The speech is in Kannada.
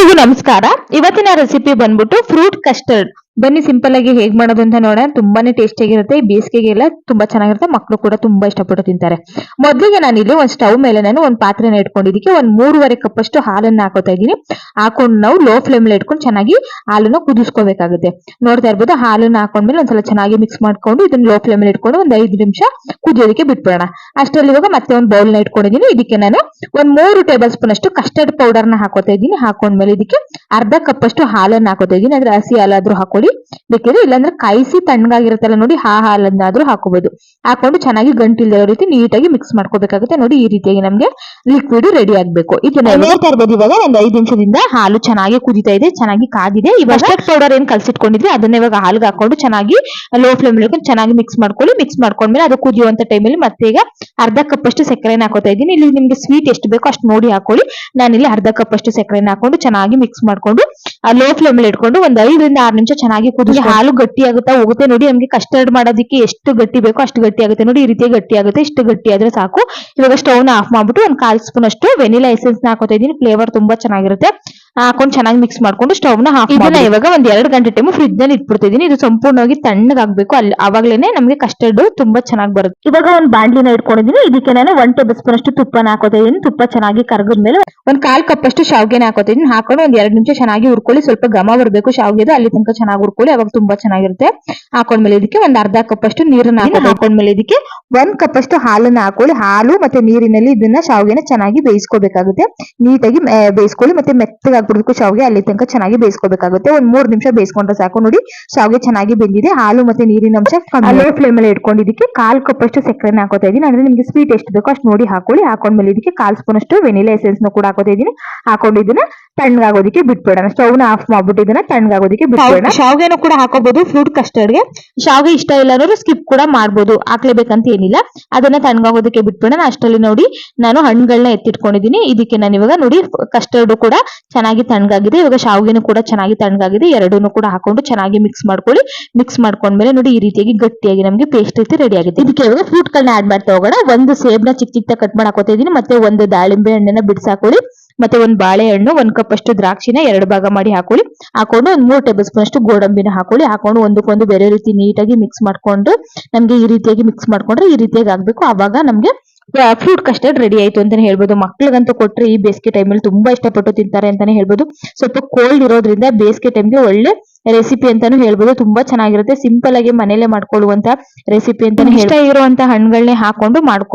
ಎಲ್ರಿಗೂ ನಮಸ್ಕಾರ. ಇವತ್ತಿನ ರೆಸಿಪಿ ಬಂದ್ಬಿಟ್ಟು ಫ್ರೂಟ್ ಕಸ್ಟರ್ಡ್ ಬನ್ನಿ ಸಿಂಪಲ್ ಆಗಿ ಹೇಗ್ ಮಾಡೋದು ಅಂತ ನೋಡೋಣ. ತುಂಬಾನೇ ಟೇಸ್ಟಿ ಆಗಿರುತ್ತೆ. ಈ ಬೇಸಿಗೆಗೆಲ್ಲ ತುಂಬಾ ಚೆನ್ನಾಗಿರುತ್ತೆ. ಮಕ್ಕಳು ಕೂಡ ತುಂಬಾ ಇಷ್ಟಪಟ್ಟು ತಿಂತಾರೆ. ಮೊದಲಿಗೆ ನಾನು ಇಲ್ಲಿ ಒಂದು ಸ್ಟವ್ ಮೇಲೆ ನಾನು ಒಂದು ಪಾತ್ರೆನ ಇಟ್ಕೊಂಡಿದ್ದಕ್ಕೆ ಒಂದ್ ಮೂರುವರೆ ಕಪ್ ಅಷ್ಟು ಹಾಲನ್ನ ಹಾಕೋತಾ ಇದ್ದೀನಿ. ಹಾಕೊಂಡು ನಾವು ಲೋ ಫ್ಲೇಮ್ ಅಲ್ಲಿ ಇಟ್ಕೊಂಡು ಚೆನ್ನಾಗಿ ಹಾಲನ್ನ ಕುದಿಸ್ಕೋಬೇಕಾಗುತ್ತೆ. ನೋಡ್ತಾ ಇರ್ಬೋದು, ಹಾಲನ್ನ ಹಾಕೊಂಡ್ಮೇಲೆ ಒಂದ್ಸಲ ಚೆನ್ನಾಗಿ ಮಿಕ್ಸ್ ಮಾಡ್ಕೊಂಡು ಇದನ್ನ ಲೋ ಫ್ಲೇಮ್ ಅಲ್ಲಿ ಇಟ್ಕೊಂಡು ಒಂದು ಐದು ನಿಮಿಷ ಕುದಿಯೋದಕ್ಕೆ ಬಿಟ್ಬಿಡೋಣ. ಅಷ್ಟರಲ್ಲಿ ಇವಾಗ ಮತ್ತೆ ಒಂದು ಬೌಲ್ನ ಇಟ್ಕೊಂಡಿದ್ದೀನಿ. ಇದಕ್ಕೆ ನಾನು ಒಂದ್ ಮೂರು ಟೇಬಲ್ ಸ್ಪೂನ್ ಅಷ್ಟು ಕಸ್ಟರ್ಡ್ ಪೌಡರ್ನ ಹಾಕೋತಾ ಇದ್ದೀನಿ. ಹಾಕೊಂಡ್ಮೇಲೆ ಇದಕ್ಕೆ ಅರ್ಧ ಕಪ್ ಅಷ್ಟು ಹಾಲನ್ನ ಹಾಕೋತಾ ಇದ್ದೀನಿ. ಅಂದ್ರೆ ಹಸಿ ಹಾಲಾದ್ರೂ ಹಾಕೊಳ್ಳಿ ಬೇಕಿದ್ರೆ ಇಲ್ಲಾಂದ್ರೆ ಕಾಯಿಸಿ ತಣ್ಣಗಾಗಿರುತ್ತಲ್ಲ ನೋಡಿ ಆ ಹಾಲನ್ನಾದ್ರೂ ಹಾಕೋಬಹುದು ಹಾಕೊಂಡು ಚೆನ್ನಾಗಿ ಗಂಟಿಲ್ದಿರೋ ರೀತಿ ನೀಟಾಗಿ ಮಿಕ್ಸ್ ಮಾಡ್ಕೋಬೇಕಾಗುತ್ತೆ. ನೋಡಿ ಈ ರೀತಿಯಾಗಿ ನಮ್ಗೆ ಲಿಕ್ವಿಡ್ ರೆಡಿ ಆಗ್ಬೇಕು. ಇದನ್ನ ನೋಡ್ತಾ ಇರ್ಬೋದು ಇವಾಗ ಒಂದ್ ಐದು ನಿಮಿಷದಿಂದ ಹಾಲು ಚೆನ್ನಾಗಿ ಕುದಿತಾ ಇದೆ ಚೆನ್ನಾಗಿ ಕಾದಿದೆ. ಇವಾಗ ಪೌಡರ್ ಏನ್ ಕಲ್ಸಿಟ್ಕೊಂಡಿದ್ವಿ ಅದನ್ನ ಇವಾಗ ಹಾಲ್ಗೆ ಹಾಕೊಂಡು ಚೆನ್ನಾಗಿ ಲೋ ಫ್ಲೇಮ್ ಚೆನ್ನಾಗಿ ಮಿಕ್ಸ್ ಮಾಡ್ಕೊಳ್ಳಿ. ಮಿಕ್ಸ್ ಮಾಡ್ಕೊಂಡ್ಮೇಲೆ ಅದು ಕುದಿಯುವಂತ ಟೈಮಲ್ಲಿ ಮತ್ತೆ ಈಗ ಅರ್ಧ ಕಪ್ ಅಷ್ಟು ಸಕ್ಕರೆನ ಹಾಕೋತಾ ಇದ್ದೀನಿ. ಇಲ್ಲಿ ನಿಮ್ಗೆ ಸ್ವೀಟ್ ಎಷ್ಟು ಬೇಕೋ ಅಷ್ಟು ನೋಡಿ ಹಾಕೊಳ್ಳಿ. ನಾನಿಲ್ಲಿ ಅರ್ಧ ಕಪ್ ಅಷ್ಟು ಸಕ್ಕರೆನ ಹಾಕೊಂಡು ಚೆನ್ನಾಗಿ ಮಿಕ್ಸ್ ಮಾಡ್ಕೊಂಡು ಲೋ ಫ್ಲೇಮ್ ಅಲ್ಲಿ ಇಟ್ಕೊಂಡು ಒಂದ್ ಐದರಿಂದ ಆರು ನಿಮಿಷ ಚೆನ್ನಾಗಿ ಕುದಿಸಿ ಹಾಲು ಗಟ್ಟಿ ಆಗುತ್ತಾ ಹೋಗುತ್ತೆ ನೋಡಿ. ನಮ್ಗೆ ಕಸ್ಟರ್ಡ್ ಮಾಡೋದಕ್ಕೆ ಎಷ್ಟು ಗಟ್ಟಿ ಬೇಕೋ ಅಷ್ಟು ಗಟ್ಟಿ ಆಗುತ್ತೆ ನೋಡಿ. ಈ ರೀತಿ ಗಟ್ಟಿ ಆಗುತ್ತೆ ಇಷ್ಟು ಗಟ್ಟಿ ಆದ್ರೆ ಸಾಕು. ಇವಾಗ ಸ್ಟವ್ನ ಆಫ್ ಮಾಡ್ಬಿಟ್ಟು ಒಂದ್ ಕಾಲ್ ಸ್ಪೂನ್ ಅಷ್ಟು ವೆನಿಲಾ ಎಸೆನ್ಸ್ನ ಹಾಕೋತಾ ಇದೀನಿ ಫ್ಲೇವರ್ ತುಂಬಾ ಚೆನ್ನಾಗಿರುತ್ತೆ. ಹಾಕೊಂಡು ಚೆನ್ನಾಗಿ ಮಿಕ್ಸ್ ಮಾಡ್ಕೊಂಡು ಸ್ಟವ್ನ ಇದನ್ನ ಇವಾಗ ಒಂದ್ ಎರಡು ಗಂಟೆ ಟೈಮ್ ಫ್ರಿಜ್ನಲ್ಲಿ ಇಟ್ಬಿಡ್ತಿದೀನಿ ಇದು ಸಂಪೂರ್ಣವಾಗಿ ತಣ್ಣಗಾಗ್ಬೇಕು ಅಲ್ಲಿ ಅವಾಗ್ಲೇನೆ ನಮ್ಗೆ ಕಸ್ಟರ್ಡ್ ತುಂಬಾ ಚೆನ್ನಾಗಿ ಬರುತ್ತೆ. ಇವಾಗ ಒಂದ್ ಬಾಂಡ್ಲಿನ ಇಟ್ಕೊಂಡಿದೀನಿ ಇದಕ್ಕೆ ನಾನು ಒನ್ ಟೇಬಲ್ ಸ್ಪೂನ್ ಅಷ್ಟು ತುಪ್ಪನ ಹಾಕೋತಾ ತುಪ್ಪ ಚೆನ್ನಾಗಿ ಕರಗಿದ್ಮೇಲೆ ಒಂದ್ ಕಾಲ್ ಕಪ್ ಅಷ್ಟು ಶಾವ್ಗೆನ ಹಾಕೋತೀನಿ ಹಾಕೊಂಡು ಒಂದ್ ಎರಡು ನಿಮಿಷ ಚೆನ್ನಾಗಿ ಹುರ್ಕೊಳ್ಳಿ. ಸ್ವಲ್ಪ ಘಮ ಬರಬೇಕು ಶಾವ್ಗೆದು. ಅಲ್ಲಿ ತನಕ ಚೆನ್ನಾಗಿ ಹುರ್ಕೊಳ್ಳಿ. ಅವಾಗ ತುಂಬಾ ಚೆನ್ನಾಗಿರುತ್ತೆ. ಹಾಕೊಂಡ್ಮೇಲೆ ಇದಕ್ಕೆ ಒಂದ್ ಅರ್ಧ ಕಪ್ ಅಷ್ಟು ನೀರನ್ನ ಹಾಕಿ ಹಾಕೊಂಡ್ಮೇಲೆ ಇದಕ್ಕೆ ಒಂದ್ ಕಪ್ ಅಷ್ಟು ಹಾಲನ್ನ ಹಾಕೊಳ್ಳಿ. ಹಾಲು ಮತ್ತೆ ನೀರಿನಲ್ಲಿ ಇದನ್ನ ಶಾವ್ಗೆನ ಚೆನ್ನಾಗಿ ಬೇಯಿಸ್ಕೋಬೇಕಾಗುತ್ತೆ. ನೀಟಾಗಿ ಬೇಯಿಸ್ಕೊಳ್ಳಿ. ಮತ್ತೆ ಮೆತ್ತಗಾಗ್ಬಿಡ್ಬೇಕು ಶಾವ್ಗೆ ಅಲ್ಲಿ ತನಕ ಚೆನ್ನಾಗಿ ಬೇಯಿಸ್ಕೋಬೇಕಾಗುತ್ತೆ. ಒಂದ್ ಮೂರ್ ನಿಮಿಷ ಬೇಯಿಸ್ಕೊಂಡ್ರೆ ಸಾಕು ನೋಡಿ. ಶಾವಿಗೆ ಚೆನ್ನಾಗಿ ಬೆಂದಿದೆ. ಹಾಲು ಮತ್ತೆ ನೀರಿನ ಅಂಶ ಲೋ ಫ್ಲೇಮ್ ಅಲ್ಲಿ ಇಟ್ಕೊಂಡಿದ್ದಕ್ಕೆ ಕಾಲ್ ಕಪ್ ಅಷ್ಟು ಸಕ್ಕರೆನ ಹಾಕೋತಾ ಇದೀನಿ ಅಂದ್ರೆ ನಿಮ್ಗೆ ಸ್ವೀಟ್ ಎಷ್ಟು ಬೇಕೋ ಅಷ್ಟು ನೋಡಿ ಹಾಕೊಳ್ಳಿ. ಹಾಕೊಂಡ್ಮೇಲೆ ಇದಕ್ಕೆ ಕಾಲ್ ಸ್ಪೂನ್ ಅಷ್ಟು ವೆನಿಲಾ ಎಸೆನ್ಸ್ನ ಕೂಡ ಹಾಕೋತಾ ಇದೀನಿ ಹಾಕೊಂಡು ಇದನ್ನ ತಣ್ಣಗಾಗೋದಕ್ಕೆ ಬಿಟ್ಬಿಡೋಣ. ಸ್ಟವ್ನ ಆಫ್ ಮಾಡ್ಬಿಟ್ಟು ಇದನ್ನ ತಣ್ಣಗಾಗೋದಕ್ಕೆ ಬಿಟ್ಬಿಡೋಣ. ಶಾವ್ಗೆನೂ ಕೂಡ ಹಾಕೋಬಹುದು ಫ್ರೂಟ್ ಕಸ್ಟರ್ಡ್ಗೆ ಶಾವ್ಗೆ ಇಷ್ಟ ಇಲ್ಲ ಅಂದ್ರೆ ಸ್ಕಿಪ್ ಕೂಡ ಮಾಡ್ಬೋದು. ಹಾಕ್ಲೇಬೇಕಂತ ಏನಿಲ್ಲ. ಅದನ್ನ ತಣ್ಣಗಾಗೋದಕ್ಕೆ ಬಿಟ್ಬಿಡೋಣ. ಅಷ್ಟರಲ್ಲಿ ನೋಡಿ ನಾನು ಹಣ್ಣುಗಳನ್ನ ಎತ್ತಿಟ್ಕೊಂಡಿದ್ದೀನಿ. ಇದಕ್ಕೆ ನಾನು ಇವಾಗ ನೋಡಿ ಕಸ್ಟರ್ಡ್ ಕೂಡ ಚೆನ್ನಾಗಿ ತಣ್ಣಗಾಗಿದೆ. ಇವಾಗ ಶಾವಿಗೆನೂ ಕೂಡ ಚೆನ್ನಾಗಿ ತಣ್ಣಗಾಗಿದೆ. ಎರಡನ್ನೂ ಕೂಡ ಹಾಕೊಂಡು ಚೆನ್ನಾಗಿ ಮಿಕ್ಸ್ ಮಾಡ್ಕೊಳ್ಳಿ. ಮಿಕ್ಸ್ ಮಾಡ್ಕೊಂಡ್ಮೇಲೆ ನೋಡಿ ಈ ರೀತಿಯಾಗಿ ಗಟ್ಟಿಯಾಗಿ ನಮಗೆ ಪೇಸ್ಟ್ ರೀತಿ ರೆಡಿ ಆಗಿದೆ. ಇದಕ್ಕೆ ಇವಾಗ ಫ್ರೂಟ್ ಗಳನ್ನ ಆಡ್ ಮಾಡ್ತಾ ಹೋಗೋಣ. ಒಂದು ಸೇಬ್ನ ಚಿಕ್ಕ ಚಿಕ್ಕ ಕಟ್ ಮಾಡಿ ಹಾಕೋತಾ ಮತ್ತೆ ಒಂದು ದಾಳಿಂಬೆ ಹಣ್ಣನ್ನ ಬಿಡಿಸಾಕೊಳ್ಳಿ ಮತ್ತೆ ಒಂದು ಬಾಳೆಹಣ್ಣು, ಒಂದು ಕಪ್ ಅಷ್ಟು ದ್ರಾಕ್ಷಿನ ಎರಡು ಭಾಗ ಮಾಡಿ ಹಾಕೊಳ್ಳಿ. ಹಾಕೊಂಡು ಒಂದು ಮೂರು ಟೇಬಲ್ ಸ್ಪೂನ್ ಅಷ್ಟು ಗೋಡಂಬಿನ ಹಾಕೊಳ್ಳಿ. ಹಾಕೊಂಡು ಒಂದಕ್ಕೊಂದು ಬೇರೆ ರೀತಿ ನೀಟಾಗಿ ಮಿಕ್ಸ್ ಮಾಡ್ಕೊಂಡು, ನಮಗೆ ಈ ರೀತಿಯಾಗಿ ಮಿಕ್ಸ್ ಮಾಡ್ಕೊಂಡ್ರೆ ಈ ರೀತಿಯಾಗಿ ಆಗಬೇಕು. ಅವಾಗ ನಮ್ಗೆ ಫ್ರೂಟ್ ಕಸ್ಟರ್ಡ್ ರೆಡಿ ಆಯ್ತು ಅಂತಾನೆ ಹೇಳ್ಬೋದು. ಮಕ್ಳಿಗಂತೂ ಕೊಟ್ರೆ ಈ ಬೇಸಿಗೆ ಟೈಮಲ್ಲಿ ತುಂಬಾ ಇಷ್ಟಪಟ್ಟು ತಿಂತಾರೆ ಅಂತಾನೆ ಹೇಳ್ಬೋದು. ಸ್ವಲ್ಪ ಕೋಲ್ಡ್ ಇರೋದ್ರಿಂದ ಬೇಸಿಗೆ ಟೈಮ್ಗೆ ಒಳ್ಳೆ ರೆಸಿಪಿ ಅಂತಾನು ಹೇಳ್ಬೋದು. ತುಂಬಾ ಚೆನ್ನಾಗಿರುತ್ತೆ. ಸಿಂಪಲ್ ಆಗಿ ಮನೇಲೆ ಮಾಡ್ಕೊಳ್ಳುವಂತ ರೆಸಿಪಿ ಅಂತಾನೆ ಇಷ್ಟ ಇರುವಂತ ಹಣ್ಣುಗಳನ್ನೇ ಹಾಕೊಂಡು ಮಾಡ್ಕೊ